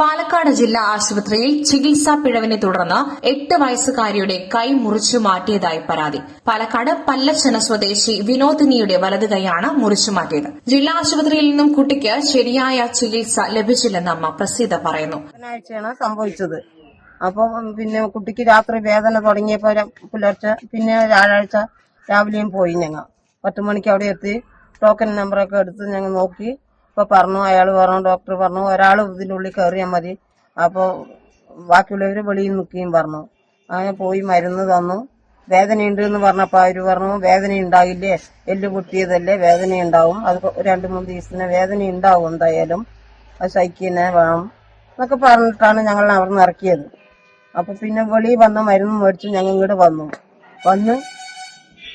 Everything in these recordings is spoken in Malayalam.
പാലക്കാട് ജില്ലാ ആശുപത്രിയിൽ ചികിത്സാ പിഴവിനെ തുടർന്ന് എട്ട് വയസ്സുകാരിയുടെ കൈ മുറിച്ചു മാറ്റിയതായി പരാതി. പാലക്കാട് പല്ലച്ചന സ്വദേശി വിനോദിനിയുടെ വലത് കൈയാണ് മുറിച്ചു മാറ്റിയത്. ജില്ലാ ആശുപത്രിയിൽ നിന്നും കുട്ടിക്ക് ശരിയായ ചികിത്സ ലഭിച്ചില്ലെന്ന് അമ്മ പ്രസീത പറയുന്നു. ബുധനാഴ്ചയാണ് സംഭവിച്ചത്. അപ്പോൾ പിന്നെ കുട്ടിക്ക് രാത്രി വേദന തുടങ്ങിയപ്പോൾ പുലർച്ചെ പിന്നെ വ്യാഴാഴ്ച രാവിലെയും പോയി ഞങ്ങൾ പത്ത് മണിക്ക് അവിടെ എത്തി. ടോക്കൺ നമ്പറൊക്കെ എടുത്ത് ഞങ്ങൾ നോക്കി. ഇപ്പോൾ പറഞ്ഞു അയാൾ പറഞ്ഞു ഡോക്ടർ പറഞ്ഞു ഒരാൾ ഇതിനുള്ളിൽ കയറിയാൽ മതി. അപ്പോൾ ബാക്കിയുള്ളവർ വെളിയിൽ നിൽക്കുകയും പറഞ്ഞു. അങ്ങനെ പോയി മരുന്ന് തന്നു. വേദനയുണ്ട് എന്ന് പറഞ്ഞപ്പോൾ അവർ പറഞ്ഞു വേദന ഉണ്ടാകില്ലേ എല്ല് പൊട്ടിയതല്ലേ? വേദന ഉണ്ടാവും അത് രണ്ട് മൂന്ന് ദിവസത്തിന് വേദന ഉണ്ടാവും എന്തായാലും. അത് സഹിക്കുന്നേ വേണം എന്നൊക്കെ പറഞ്ഞിട്ടാണ് ഞങ്ങൾ അവിടെ നിന്ന് ഇറക്കിയത്. അപ്പൊ പിന്നെ വെളിയിൽ വന്ന മരുന്ന് മേടിച്ച് ഞങ്ങൾ ഇങ്ങോട്ട് വന്നു. വന്ന്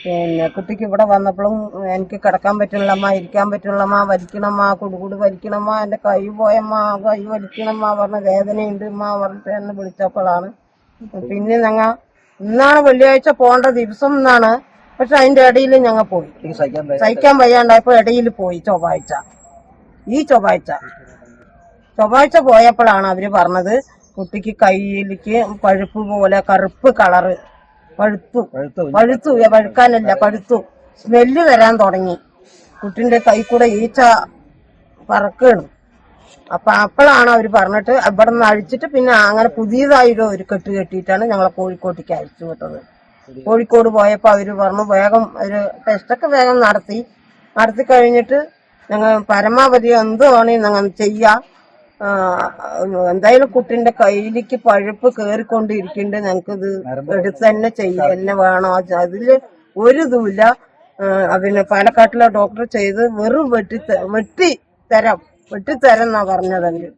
പിന്നെ കുട്ടിക്ക് ഇവിടെ വന്നപ്പോഴും എനിക്ക് കിടക്കാൻ പറ്റില്ലമ്മ ഇരിക്കാൻ പറ്റില്ലമ്മ വലിക്കണമ്മ കുടുകുട് വലിക്കണമ്മ എന്റെ കൈ പോയമ്മ കൈ വലിക്കണമ്മ പറഞ്ഞ വേദനയുണ്ട് അമ്മ പറഞ്ഞിട്ട് എന്നെ വിളിച്ചപ്പോഴാണ്. പിന്നെ ഞങ്ങ ഇന്നാണ് വെള്ളിയാഴ്ച പോണ്ട ദിവസം എന്നാണ്. പക്ഷെ അതിന്റെ ഇടയിൽ ഞങ്ങൾ പോയി. സഹിക്കാൻ വയ്യാണ്ടായപ്പോ ഇടയിൽ പോയി ചൊവ്വാഴ്ച. ഈ ചൊവ്വാഴ്ച. ചൊവ്വാഴ്ച പോയപ്പോഴാണ് അവർ പറഞ്ഞത് കുട്ടിക്ക് കയ്യിലേക്ക് പഴുപ്പ് പോലെ കറുപ്പ് കളറ് പഴുത്തു. പഴുത്തു? പഴുക്കാനല്ല പഴുത്തു? സ്മെല്ല് വരാൻ തുടങ്ങി. കുട്ടിന്റെ കൈ കൂടെ ഈച്ച പറക്കണം. അപ്പൊ അപ്പോഴാണ് അവർ പറഞ്ഞിട്ട് ഇവിടെ നിന്ന് അഴിച്ചിട്ട് പിന്നെ അങ്ങനെ പുതിയതായിട്ട് ഒരു കെട്ട് കെട്ടിയിട്ടാണ് ഞങ്ങളെ കോഴിക്കോട്ടേക്ക് അഴിച്ചു വിട്ടത്. കോഴിക്കോട് പോയപ്പോ അവർ പറഞ്ഞു വേഗം ഒരു ടെസ്റ്റൊക്കെ വേഗം നടത്തി. നടത്തി കഴിഞ്ഞിട്ട് ഞങ്ങൾ പരമാവധി എന്ത് വേണേലും ഞങ്ങൾ ചെയ്യാം. എന്തായാലും കുട്ടിന്റെ കയ്യിലേക്ക് പഴുപ്പ് കേറിക്കൊണ്ടിരിക്കുന്നുണ്ട് ഞങ്ങൾക്കിത് എടുത്ത് തന്നെ ചെയ്യുക തന്നെ വേണോ? അതിൽ ഒരു ഇതുമില്ല. പിന്നെ പാലക്കാട്ടിലെ ഡോക്ടർ ചെയ്ത് വെറും വെട്ടി വെട്ടി തരാം. വെട്ടിത്തരെന്നാ എന്നാ പറഞ്ഞതല്ലേ.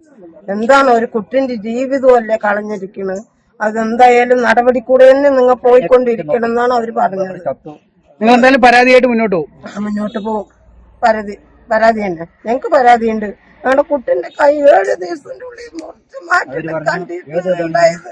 എന്താണ് ഒരു കുട്ടിന്റെ ജീവിതമല്ലേ കളഞ്ഞിരിക്കുന്നത് അതെന്തായാലും നടപടി കൂടെ തന്നെ നിങ്ങൾ പോയിക്കൊണ്ടിരിക്കണം എന്നാണ് അവർ പറഞ്ഞത്. നിങ്ങൾ എന്തായാലും പരാതിയായിട്ട് മുന്നോട്ട് പോകും. മുന്നോട്ട് പോകും. പരാതി പരാതി തന്നെ. ഞങ്ങക്ക് പരാതിയുണ്ട്. ഞങ്ങളുടെ കുട്ടിന്റെ കൈ ഏഴ് ദിവസത്തിന്റെ ഉള്ളിൽ മുറിച്ച് മാറ്റി കണ്ടിട്ടുണ്ടായത്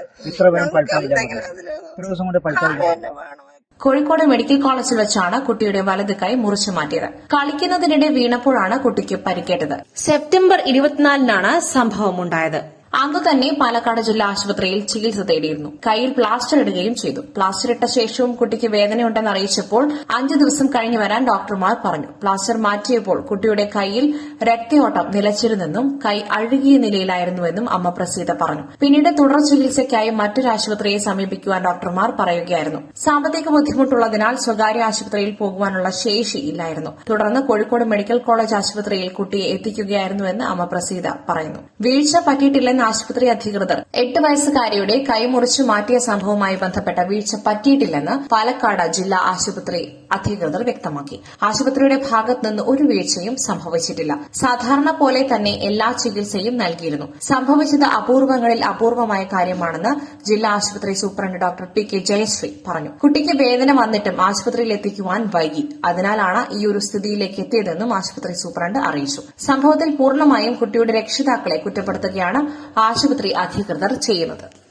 കോഴിക്കോട് മെഡിക്കൽ കോളേജിൽ വെച്ചാണ് കുട്ടിയുടെ വലത് കൈ മുറിച്ചു മാറ്റിയത്. കളിക്കുന്നതിനിടെ വീണപ്പോഴാണ് കുട്ടിക്ക് പരിക്കേറ്റത്. സെപ്റ്റംബർ ഇരുപത്തിനാലിനാണ് സംഭവമുണ്ടായത് അന്ന് തന്നെ പാലക്കാട് ജില്ലാ ആശുപത്രിയിൽ ചികിത്സ തേടിയിരുന്നു. കൈയിൽ പ്ലാസ്റ്റർ ഇടുകയും ചെയ്തു. പ്ലാസ്റ്റർ ഇട്ട ശേഷവും കുട്ടിക്ക് വേദനയുണ്ടെന്ന് അറിയിച്ചപ്പോൾ അഞ്ചു ദിവസം കഴിഞ്ഞു വരാൻ ഡോക്ടർമാർ പറഞ്ഞു. പ്ലാസ്റ്റർ മാറ്റിയപ്പോൾ കുട്ടിയുടെ കൈയിൽ രക്തയോട്ടം നിലച്ചിരുന്നെന്നും കൈ അഴുകിയ നിലയിലായിരുന്നുവെന്നും അമ്മ പ്രസീത പറഞ്ഞു. പിന്നീട് തുടർ ചികിത്സയ്ക്കായി മറ്റൊരു ആശുപത്രിയെ സമീപിക്കുവാൻ ഡോക്ടർമാർ പറയുകയായിരുന്നു. സാമ്പത്തിക ബുദ്ധിമുട്ടുള്ളതിനാൽ സ്വകാര്യ ആശുപത്രിയിൽ പോകുവാനുള്ള ശേഷി ഇല്ലായിരുന്നു. തുടർന്ന് കോഴിക്കോട് മെഡിക്കൽ കോളേജ് ആശുപത്രിയിൽ കുട്ടിയെ എത്തിക്കുകയായിരുന്നുവെന്ന് അമ്മ പ്രസീത പറയുന്നു. വീഴ്ച പറ്റിയിട്ടില്ലെന്ന് ആശുപത്രി അധികൃതർ എട്ട് വയസ്സുകാരിയുടെ കൈമുറിച്ചു മാറ്റിയ സംഭവവുമായി ബന്ധപ്പെട്ട വീഴ്ച പറ്റിയിട്ടില്ലെന്ന് പാലക്കാട് ജില്ലാ ആശുപത്രി അധികൃതർ വ്യക്തമാക്കി. ആശുപത്രിയുടെ ഭാഗത്ത് നിന്ന് ഒരു വീഴ്ചയും സംഭവിച്ചിട്ടില്ല. സാധാരണ പോലെ തന്നെ എല്ലാ ചികിത്സയും നൽകിയിരുന്നു. സംഭവിച്ചത് അപൂർവങ്ങളിൽ അപൂർവമായ കാര്യമാണെന്ന് ജില്ലാ ആശുപത്രി superintendent doctor P K Jayasree പറഞ്ഞു. കുട്ടിക്ക് വേദന വന്നിട്ടും ആശുപത്രിയിൽ എത്തിക്കുവാൻ വൈകി. അതിനാലാണ് ഈ ഒരു സ്ഥിതിയിലേക്ക് എത്തിയതെന്നും ആശുപത്രി സൂപ്രണ്ട് അറിയിച്ചു. സംഭവത്തിൽ പൂർണമായും കുട്ടിയുടെ രക്ഷിതാക്കളെ കുറ്റപ്പെടുത്തുകയാണ് ആശുപത്രി അധികൃതർ ചെയ്യുന്നത്